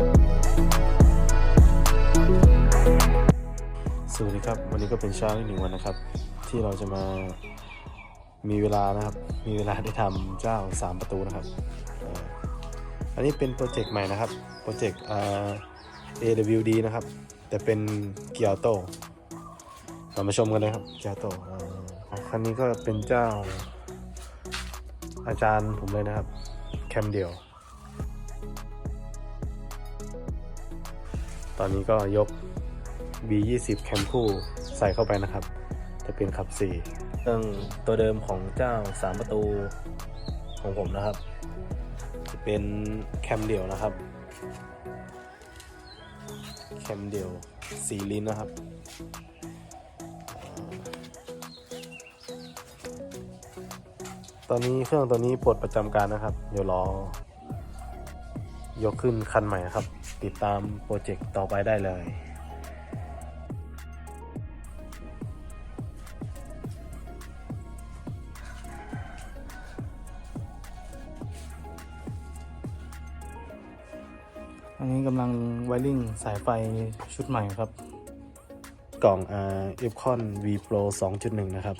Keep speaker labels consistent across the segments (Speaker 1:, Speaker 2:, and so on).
Speaker 1: สวัสดีครับ วันนี้ก็เป็นเช้าอีกหนึ่งวันนะครับ ที่เราจะมามีเวลานะครับ มีเวลาได้ทำเจ้า 3 ประตูนะครับ อันนี้เป็นโปรเจกต์ใหม่นะครับโปรเจกต์อ่า AWD นะครับ แต่เป็นเกียวโตเรามาชมกันเลยครับเกียวโตอ่าคันนี้ก็เป็นเจ้าอาจารย์ผมเลยนะครับ แคมเดียว ตอนนี้ก็ยก B20 แคมคู่ใส่เข้าไปนะครับ จะเป็นขับ4เครื่องตัวเดิมของเจ้า 3 ประตูของผมนะครับ จะเป็นแคมเดี่ยวนะครับ แคมเดี่ยว4ลิ้นนะครับตอนนี้เครื่องตัวนี้ปลดประจำการนะครับ เดี๋ยวรอยกขึ้นคันใหม่นะครับ ติดตามโปรเจกต์ต่อไปได้เลยอันนี้กำลังไวริ่งสายไฟชุดใหม่ครับ กล่อง R e p c o n V Pro 2.1 นะครับ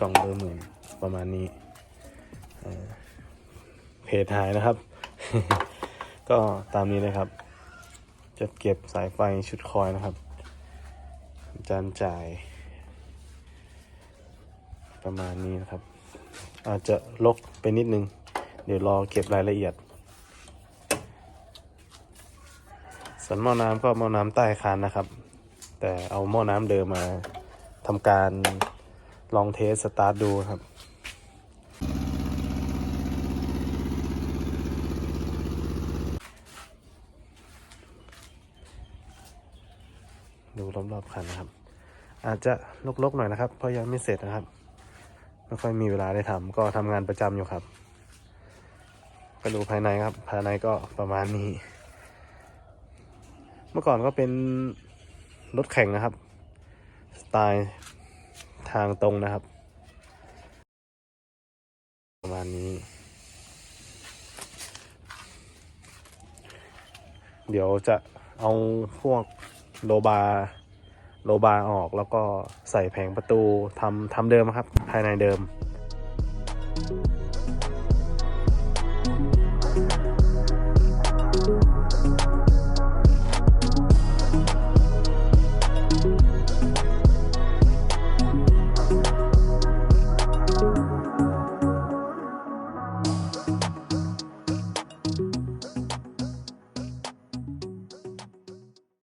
Speaker 1: กล่องเบอร์หมื่นประมาณนี้เอ่อเพจหายนะครับ ก็ตามนี้เลยครับ จะเก็บสายไฟชุดคอยนะครับ จานจ่าย ประมาณนี้นะครับ อาจจะลกไปนิดนึง เดี๋ยวรอเก็บรายละเอียดส่วนหม้อน้ำก็หม้อน้ำใต้คานนะครับ แต่เอาหม้อน้ำเดิมมาทำการลองเทสสตาร์ทดูครับ ดูรอบๆคันนะครับ อาจจะลกๆหน่อยนะครับ เพราะยังไม่เสร็จนะครับไม่ค่อยมีเวลาได้ทำก็ทำงานประจำอยู่ครับไปดูภายในครับ ภายในก็ประมาณนี้ เมื่อก่อนก็เป็นรถแข่งนะครับ สไตล์ทางตรงนะครับ ประมาณนี้ เดี๋ยวจะเอาพวก โลบาร์โลบาร์ออกแล้วก็ใส่แผงประตูทำทำเดิมครับ ภายในเดิม